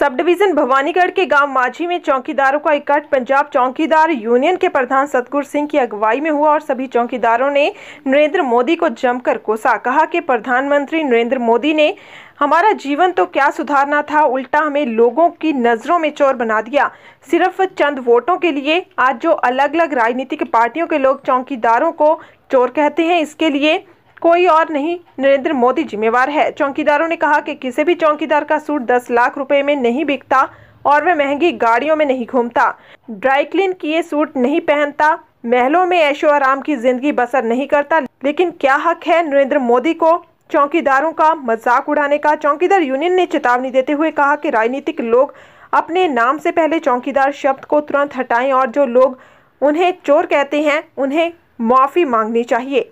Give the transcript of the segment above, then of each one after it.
Sub division Bhawanigarh के गाँव माझी में चौकीदारों का इकट्ठ पंजाब चौकीदार यूनियन के प्रधान सतगुर सिंह की अगुवाई में हुआ और सभी चौकीदारों ने नरेंद्र मोदी को जमकर कोसा। कहा कि प्रधानमंत्री नरेंद्र मोदी ने, हमारा जीवन तो क्या सुधारना था, उल्टा हमें लोगों की नज़रों में चोर बना दिया। सिर्फ़ चंद वोटों के लिए आज जो अलग अलग राजनीतिक पार्टियों के लोग चौकीदारों को चोर कहते हैं, इसके लिए कोई और नहीं, नरेंद्र मोदी जिम्मेवार है। चौकीदारों ने कहा कि किसी भी चौकीदार का सूट 10 लाख रुपए में नहीं बिकता और वह महँगी गाड़ियों में नहीं घूमता। ड्राई क्लीन किए सूट नहीं पहनता, महलों में ऐशो आराम की ज़िंदगी बसर नहीं करता। लेकिन क्या हक है नरेंद्र मोदी को चौकीदारों का मज़ाक उड़ाने का? चौकीदार यूनियन ने चेतावनी देते हुए कहा कि राजनीतिक लोग अपने नाम से पहले चौकीदार शब्द को तुरंत हटाएँ और जो लोग उन्हें चोर कहते हैं, उन्हें माफ़ी मांगनी चाहिए।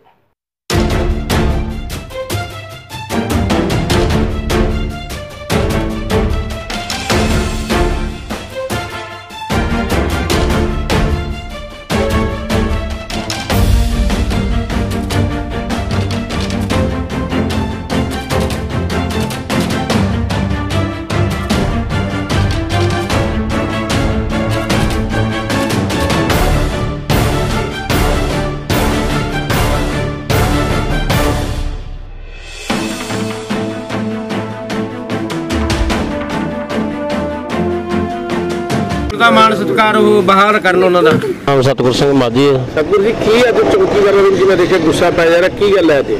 ਦਾ ਮਾਨ ਸਤਿਕਾਰ ਉਹ ਬਹਾਲ ਕਰਨ ਉਹਨਾਂ ਦਾ। ਨਾਮ ਸਤਿਗੁਰ ਸਿੰਘ ਮਾਝੀ ਹੈ। ਸਤਿਗੁਰ ਜੀ ਕੀ ਅੱਜ ਚੌਕੀਦਾਰਾਂ ਨੂੰ ਜਿਵੇਂ ਦੇਖਿਆ ਗੁੱਸਾ ਪੈ ਜਾ ਰਿਹਾ ਕੀ ਗੱਲ ਹੈ ਤੇ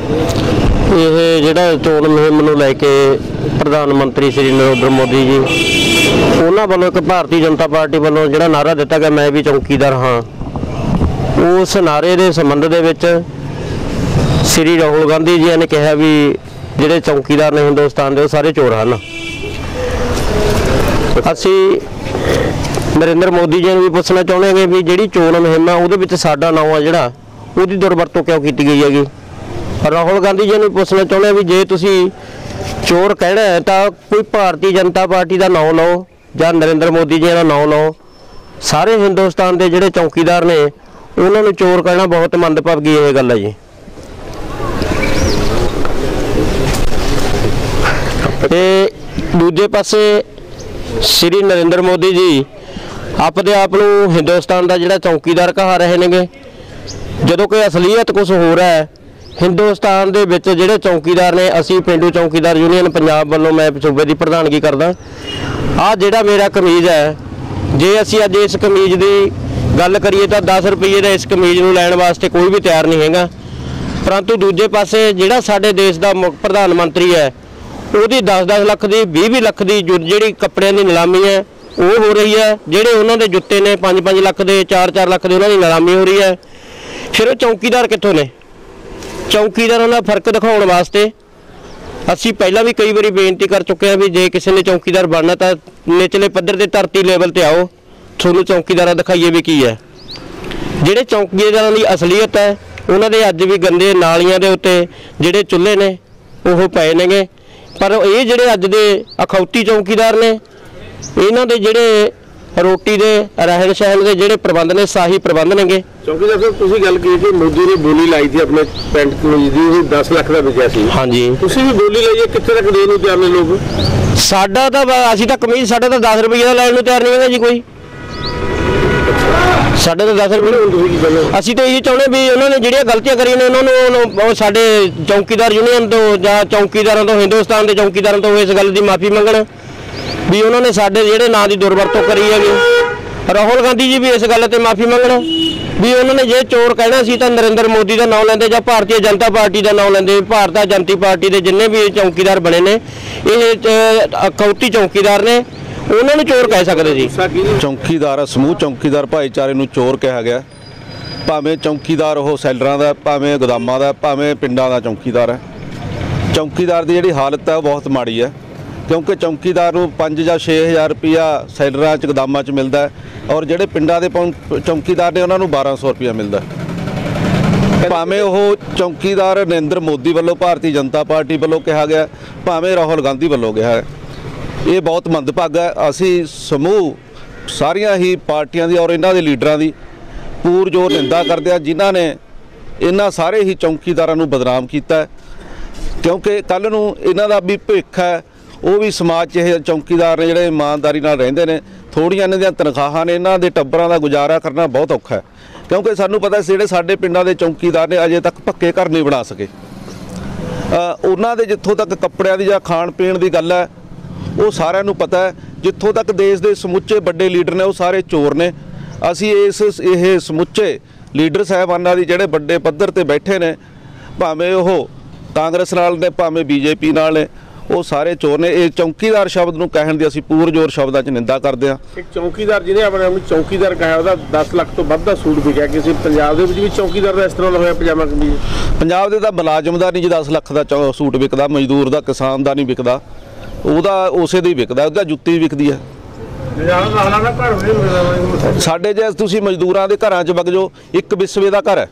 ਇਹ ਜਿਹੜਾ ਚੋਣ ਮੁਹਿੰਮ ਨੂੰ ਲੈ ਕੇ ਪ੍ਰਧਾਨ ਮੰਤਰੀ ਸ਼੍ਰੀ ਨਰਿੰਦਰ ਮੋਦੀ ਜੀ ਉਹਨਾਂ ਵੱਲੋਂ ਇੱਕ ਭਾਰਤੀ ਜਨਤਾ ਪਾਰਟੀ ਵੱਲੋਂ ਜਿਹੜਾ ਨਾਰਾ ਦਿੱਤਾ ਗਿਆ ਮੈਂ ਵੀ ਚੌਕੀਦਾਰ ਹਾਂ। ਉਸ ਨਾਰੇ ਦੇ ਸੰਬੰਧ ਦੇ ਵਿੱਚ ਸ਼੍ਰੀ ਰਾਹੁਲ ਗਾਂਧੀ ਜੀ ਨੇ ਕਿਹਾ ਵੀ ਜਿਹੜੇ ਚੌਕੀਦਾਰ ਨੇ ਹਿੰਦੁਸਤਾਨ ਦੇ ਉਹ ਸਾਰੇ ਚੋਰ ਹਨ। ਅਸੀਂ ਨਰਿੰਦਰ ਮੋਦੀ ਜੀ ਨੂੰ ਵੀ ਪੁੱਛਣਾ ਚਾਹੁੰਦੇ ਹਾਂ ਵੀ ਜਿਹੜੀ ਚੋਣ ਮੁਹਿੰਮ ਆ, ਉਹਦੇ ਵਿੱਚ ਸਾਡਾ ਨਾਮ ਆ ਜਿਹੜਾ, ਉਹਦੀ ਦੁਰਵਰਤੋਂ ਕਿਉਂ ਕੀਤੀ ਗਈ ਹੈਗੀ? ਰਾਹੁਲ ਗਾਂਧੀ ਜੀ ਨੂੰ ਪੁੱਛਣਾ ਚਾਹੁੰਦੇ ਹਾਂ ਵੀ ਜੇ ਤੁਸੀਂ ਚੋਰ ਕਹਿਣਾ ਹੈ, ਤਾਂ ਕੋਈ ਭਾਰਤੀ ਜਨਤਾ ਪਾਰਟੀ ਦਾ ਨਾਮ ਲਓ, ਜਾਂ ਨਰਿੰਦਰ ਮੋਦੀ ਜੀ ਦਾ ਨਾਮ ਲਓ। ਸਾਰੇ ਹਿੰਦੁਸਤਾਨ ਦੇ ਜਿਹੜੇ ਚੌਕੀਦਾਰ ਨੇ, ਉਹਨਾਂ ਨੂੰ ਚੋਰ ਕਹਿਣਾ ਬਹੁਤ ਮੰਦਭਾਗੀ ਇਹ ਗੱਲ ਹੈ ਜੀ। ਤੇ ਦੂਜੇ ਪਾਸੇ ਸ਼੍ਰੀ ਨਰਿੰਦਰ ਮੋਦੀ ਜੀ ਆਪਦੇ ਆਪ ਨੂੰ ਹਿੰਦੁਸਤਾਨ ਦਾ ਜਿਹੜਾ ਚੌਕੀਦਾਰ ਕਹਾ ਰਹੇ ਨੇਗੇ। ਜਦੋਂ ਕਿ ਅਸਲੀਅਤ ਕੁਝ ਹੋਰ ਹੈ, ਹਿੰਦੁਸਤਾਨ ਦੇ ਵਿੱਚ ਜਿਹੜੇ ਚੌਕੀਦਾਰ ਨੇ, ਅਸੀਂ ਪਿੰਡੂ ਚੌਕੀਦਾਰ ਯੂਨੀਅਨ ਪੰਜਾਬ ਵੱਲੋਂ ਮੈਂ ਸੂਬੇ ਦੀ ਪ੍ਰਧਾਨਗੀ ਕਰਦਾ। ਆਹ ਜਿਹੜਾ ਮੇਰਾ ਕਮੀਜ਼ ਹੈ, ਜੇ ਅਸੀਂ ਅੱਜ ਇਸ ਕਮੀਜ਼ ਦੀ ਗੱਲ ਕਰੀਏ ਤਾਂ 10 ਰੁਪਏ ਦਾ ਇਸ ਕਮੀਜ਼ ਨੂੰ ਲੈਣ ਵਾਸਤੇ ਕੋਈ ਵੀ ਤਿਆਰ ਨਹੀਂ ਹੈਗਾ। ਪਰੰਤੂ ਦੂਜੇ ਪਾਸੇ ਜਿਹੜਾ ਸਾਡੇ ਦੇਸ਼ ਦਾ ਮੁੱਖ ਪ੍ਰਧਾਨ ਮੰਤਰੀ ਹੈ, ਉਹਦੀ 10-10 ਲੱਖ ਦੀ 20-20 ਲੱਖ ਦੀ ਜੁ- ਜਿਹੜੀ ਕੱਪੜਿਆਂ ਦੀ ਨਿਲਾਮੀ ਹੈ ਉਹ ਹੋ ਰਹੀ ਹੈ, ਜਿਹੜੇ ਉਹਨਾਂ ਦੇ ਜੁੱਤੇ ਨੇ 5-5 ਲੱਖ ਦੇ 4-4 ਲੱਖ ਦੇ, ਉਹਨਾਂ ਦੀ ਨਰਾਮੀ ਹੋ ਰਹੀ ਹੈ। ਫਿਰ ਉਹ ਚੌਕੀਦਾਰ ਕਿੱਥੋਂ ਨੇ? ਚੌਕੀਦਾਰਾਂ ਦਾ ਫ਼ਰਕ ਦਿਖਾਉਣ ਵਾਸਤੇ ਅਸੀਂ ਪਹਿਲਾਂ ਵੀ ਕਈ ਵਾਰੀ ਬੇਨਤੀ ਕਰ ਚੁੱਕੇ ਹਾਂ ਵੀ ਜੇ ਕਿਸੇ ਨੇ ਚੌਕੀਦਾਰ ਬਣਨਾ ਤਾਂ ਨਿਚਲੇ ਪੱਧਰ ਤੇ ਧਰਤੀ ਲੈਵਲ ਤੇ ਆਓ। ਤੁਹਾਨੂੰ ਚੌਕੀਦਾਰਾਂ ਦਿਖਾਈਏ ਵੀ ਕੀ ਹੈ। ਜਿਹੜੇ ਚੌਕੀਦਾਰਾਂ ਦੀ ਅਸਲੀਅਤ ਹੈ, ਉਹਨਾਂ ਦੇ ਅੱਜ ਵੀ ਗੰਦੇ ਨਾਲੀਆਂ ਦੇ ਉੱਤੇ ਜਿਹੜੇ ਚੁੱਲ੍ਹੇ ਨੇ, ਉਹ ਪਏ ਨੇਗੇ। ਪਰ ਇਹ ਜਿਹੜੇ ਅੱਜ ਦੇ ਅਖੌਤੀ ਚੌਕੀਦਾਰ ਨੇ ਇਹਨਾਂ ਦੇ ਜਿਹੜੇ ਰੋਟੀ ਦੇ ਰਹਿਣ ਸਹਿਣ ਦੇ ਜਿਹੜੇ ਪ੍ਰਬੰਧ ਨੇ ਸਾਹੀ ਪ੍ਰਬੰਧ ਨੇਗੇ। ਚੌਕੀਦਾਰ ਸਾਹਿਬ ਤੁਸੀਂ ਗੱਲ ਕੀਤੀ ਕਿ ਮੋਦੀ ਨੇ ਬੋਲੀ ਲਾਈ ਸੀ ਆਪਣੇ ਪੈਂਟ ਕਮੀਜ਼ ਦੀ ਉਹ 10 ਲੱਖ ਦਾ ਵਿਕਿਆ ਸੀ। ਹਾਂਜੀ। ਤੁਸੀਂ ਵੀ ਬੋਲੀ ਲਾਈਏ ਕਿੱਥੇ ਤੱਕ ਦੇਣ ਨੂੰ ਤਿਆਰ ਨੇ ਲੋਕ? ਸਾਡਾ ਤਾਂ ਅਸੀਂ ਤਾਂ ਕਮੀਜ਼ ਸਾਡਾ ਤਾਂ 10 ਰੁਪਏ ਦਾ ਲੈਣ ਨੂੰ ਤਿਆਰ ਨਹੀਂ ਹੈਗਾ ਜੀ ਕੋਈ। ਸਾਡੇ ਤਾਂ 10 ਰੁਪਏ ਹੁਣ ਤੁਸੀਂ ਕੀ ਕਹਿੰਦੇ ਹੋ? ਅਸੀਂ ਤਾਂ ਇਹੀ ਚਾਹੁੰਦੇ ਵੀ ਉਹਨਾਂ ਨੇ ਜਿਹੜੀਆਂ ਗਲਤੀਆਂ ਕਰੀਆਂ ਨੇ ਉਹਨਾਂ ਨੂੰ ਸਾਡੇ ਚੌਕੀਦਾਰ ਯੂਨੀਅਨ ਤੋਂ ਜਾਂ ਚੌਕੀਦਾਰਾਂ ਤੋਂ ਹਿੰਦੁਸਤਾਨ ਦੇ ਚੌਕੀਦਾਰਾਂ ਤੋਂ ਇਸ ਗੱਲ ਦੀ ਮਾਫੀ ਮੰਗਣ। ਵੀ ਉਹਨਾਂ ਨੇ ਸਾਡੇ ਜਿਹੜੇ ਨਾਂ ਦੀ ਦੁਰਵਰਤੋਂ ਕਰੀ ਹੈਗੀ। ਰਾਹੁਲ ਗਾਂਧੀ ਜੀ ਵੀ ਇਸ ਗੱਲ ਤੇ ਮਾਫੀ ਮੰਗਣ, ਵੀ ਉਹਨਾਂ ਨੇ ਜੇ ਚੋਰ ਕਹਿਣਾ ਸੀ ਤਾਂ ਨਰਿੰਦਰ ਮੋਦੀ ਦਾ ਨਾਮ ਲੈਂਦੇ ਜਾਂ ਭਾਰਤੀ ਜਨਤਾ ਪਾਰਟੀ ਦਾ ਨਾਮ ਲੈਂਦੇ। ਭਾਰਤੀ ਜਨਤਾ ਪਾਰਟੀ ਦੇ ਜਿੰਨੇ ਵੀ ਚੌਕੀਦਾਰ ਬਣੇ ਨੇ, ਇਹ ਅਕੌਤੀ ਚੌਕੀਦਾਰ ਨੇ, ਉਹਨਾਂ ਨੂੰ ਚੋਰ ਕਹਿ ਸਕਦੇ ਜੀ। ਚੌਕੀਦਾਰ ਸਮੂਹ ਚੌਕੀਦਾਰ ਭਾਈਚਾਰੇ ਨੂੰ ਚੋਰ ਕਿਹਾ ਗਿਆ। ਭਾਵੇਂ ਚੌਕੀਦਾਰ ਉਹ ਸੈਲਰਾਂ ਦਾ, ਭਾਵੇਂ ਗੋਦਾਮਾਂ ਦਾ, ਭਾਵੇਂ ਪਿੰਡਾਂ ਦਾ ਚੌਕੀਦਾਰ ਹੈ ਚੌਕੀਦਾਰ ਦੀ ਜਿਹੜੀ ਹਾਲਤ ਹੈ ਉਹ ਬਹੁਤ ਮਾੜੀ ਹੈ ਕਿਉਂਕਿ ਚੌਂਕੀਦਾਰ ਨੂੰ 5 ਜਾਂ 6000 ਰੁਪਿਆ ਸੈਲਰਾਂ ਚ ਗੋਦਾਮਾਂ ਚ ਮਿਲਦਾ ਹੈ ਔਰ ਜਿਹੜੇ ਪਿੰਡਾਂ ਦੇ ਪੌਂ- ਚੌਂਕੀਦਾਰ ਨੇ ਉਹਨਾਂ ਨੂੰ 1200 ਰੁਪਿਆ ਮਿਲਦਾ ਭਾਵੇਂ ਉਹ ਚੌਂਕੀਦਾਰ ਨਰਿੰਦਰ ਮੋਦੀ ਵੱਲੋਂ ਭਾਰਤੀ ਜਨਤਾ ਪਾਰਟੀ ਵੱਲੋਂ ਕਿਹਾ ਗਿਆ ਭਾਵੇਂ ਰਾਹੁਲ ਗਾਂਧੀ ਵੱਲੋਂ ਕਿਹਾ ਹੈ। ਇਹ ਬਹੁਤ ਮੰਦਭਾਗਾ ਹੈ। ਅਸੀਂ ਸਮੂਹ ਸਾਰੀਆਂ ਹੀ ਪਾਰਟੀਆਂ ਦੀ ਔਰ ਇਹਨਾਂ ਦੇ ਲੀਡਰਾਂ ਦੀ ਪੂਰ ਜ਼ੋਰ ਨਿੰਦਾ ਕਰਦੇ ਆ ਜਿਨ੍ਹਾਂ ਨੇ ਇਹਨਾਂ ਸਾਰੇ ਹੀ ਚੌਂਕੀਦਾਰਾਂ ਨੂੰ ਬਦਨਾਮ ਕੀਤਾ ਕਿਉਂਕਿ ਕੱਲ ਨੂੰ ਇਹਨਾਂ ਦਾ ਵੀ ਭਵਿੱਖ ਹੈ ਉਹ ਵੀ ਸਮਾਜ 'ਚ ਇਹ ਚੌਕੀਦਾਰ ਨੇ ਜਿਹੜੇ ਇਮਾਨਦਾਰੀ ਨਾਲ ਰਹਿੰਦੇ ਨੇ ਥੋੜੀਆਂ ਇਹਨਾਂ ਦੀਆਂ ਤਨਖਾਹਾਂ ਨੇ, ਇਹਨਾਂ ਦੇ ਟੱਬਰਾਂ ਦਾ ਗੁਜ਼ਾਰਾ ਕਰਨਾ ਬਹੁਤ ਔਖਾ ਹੈ। ਕਿਉਂਕਿ ਸਾਨੂੰ ਪਤਾ ਜਿਹੜੇ ਸਾਡੇ ਪਿੰਡਾਂ ਦੇ ਚੌਕੀਦਾਰ ਨੇ ਅਜੇ ਤੱਕ ਪੱਕੇ ਘਰ ਨਹੀਂ ਬਣਾ ਸਕੇ। ਉਹਨਾਂ ਦੇ ਜਿੱਥੋਂ ਤੱਕ ਕੱਪੜਿਆਂ ਦੀ ਜਾਂ ਖਾਣ ਪੀਣ ਦੀ ਗੱਲ ਹੈ, ਉਹ ਸਾਰਿਆਂ ਨੂੰ ਪਤਾ ਹੈ, ਜਿੱਥੋਂ ਤੱਕ ਦੇਸ਼ ਦੇ ਸਮੁੱਚੇ ਵੱਡੇ ਲੀਡਰ ਨੇ, ਉਹ ਸਾਰੇ ਚੋਰ ਨੇ। ਅਸੀਂ ਇਸ, ਇਹ ਸਮੁੱਚੇ ਲੀਡਰ ਸਾਹਿਬਾਨਾਂ ਦੀ ਜਿਹੜੇ ਵੱਡੇ ਪੱਧਰ ਤੇ ਬੈਠੇ ਨੇ, ਭਾਵੇਂ ਉਹ ਕਾਂਗਰਸ ਨਾਲ ਨੇ, ਭਾਵੇਂ ਬੀਜੇਪੀ ਨਾਲ ਨੇ ਉਹ ਸਾਰੇ ਚੋਰ ਨੇ। ਇਹ ਚੌਕੀਦਾਰ ਸ਼ਬਦ ਨੂੰ ਕਹਿਣ ਦੀ ਅਸੀਂ ਪੂਰ ਜ਼ੋਰ ਸ਼ਬਦਾਂ 'ਚ ਨਿੰਦਾ ਕਰਦੇ ਹਾਂ। ਇੱਕ ਚੌਕੀਦਾਰ ਜਿਹਨੇ ਆਪਣੇ ਆਪ ਨੂੰ ਚੌਕੀਦਾਰ ਕਹਾ ਉਹਦਾ 10 ਲੱਖ ਤੋਂ ਵੱਧ ਦਾ ਸੂਟ ਵਿਕਿਆ। ਕਿਸੇ ਪੰਜਾਬ ਦੇ ਵਿੱਚ ਵੀ ਚੌਕੀਦਾਰ ਦਾ ਇਸ ਤਰ੍ਹਾਂ ਹੋਇਆ ਪਜਾਮਾ ਕਮੀਜ਼? ਪੰਜਾਬ ਦੇ ਤਾਂ ਮੁਲਾਜ਼ਮ ਦਾ ਨਹੀਂ ਜੀ 10 ਲੱਖ ਦਾ ਚੌ- ਸੂਟ ਵਿਕਦਾ ਮਜ਼ਦੂਰ ਦਾ ਕਿਸਾਨ ਦਾ ਨਹੀਂ ਵਿਕਦਾ। ਉਹਦਾ ਉਸੇ ਦੀ ਵਿਕਦਾ ਉਹਦਾ ਜੁੱਤੀ ਵਿਕਦੀ ਹੈ। ਜ਼ਿਆਦਾ ਦਾ ਹਾਲਾਂ ਦਾ ਘਰ ਹੋਣੇ ਮਿਲਦਾ ਸਾਡੇ ਜੇ ਤੁਸੀਂ ਮਜ਼ਦੂਰਾਂ ਦੇ ਘਰਾਂ 'ਚ ਵਗ ਜਾਓ ਇੱਕ ਵਿਸਵੇ ਦਾ ਘਰ ਹੈ।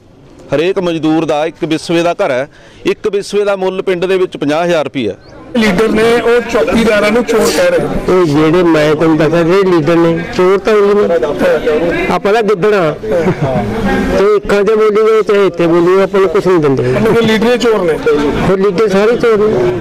ਹਰੇਕ ਮਜ਼ਦੂਰ ਦਾ ਇੱਕ ਵਿਸਵੇ ਦਾ ਘਰ ਹੈ। ਇੱਕ ਵਿਸਵੇ ਦਾ ਮੁੱਲ ਪਿੰਡ ਦੇ ਵਿੱਚ 50000 ਰੁਪਏ ਹੈ। ਲੀਡਰ ਨੇ ਉਹ ਚੌਕੀਦਾਰਾਂ ਨੂੰ ਚੋਰ ਕਹਿ ਰਹੇ ਨੇ। ਜਿਹੜੇ ਮੈਂ ਤੁਹਾਨੂੰ ਦੱਸਿਆ ਜਿਹੜੇ ਲੀਡਰ ਨੇ ਚੋਰ ਤਾਂ ਉਹ ਆਪਾਂ ਤਾਂ ਗਿੱਦੜਾ ਤੇ ਇੱਕਾਂ ਤੇ ਬੋਲੀਏ ਤੇ ਇੱਥੇ ਬੋਲੀਏ ਆਪਾਂ ਨੂੰ ਕੁਝ ਨਹੀਂ ਦਿੰਦੇ। ਲੀਡਰ ਚੋਰ ਨੇ। ਲੀਡਰ ਸਾਰੇ ਚੋਰ ਨੇ।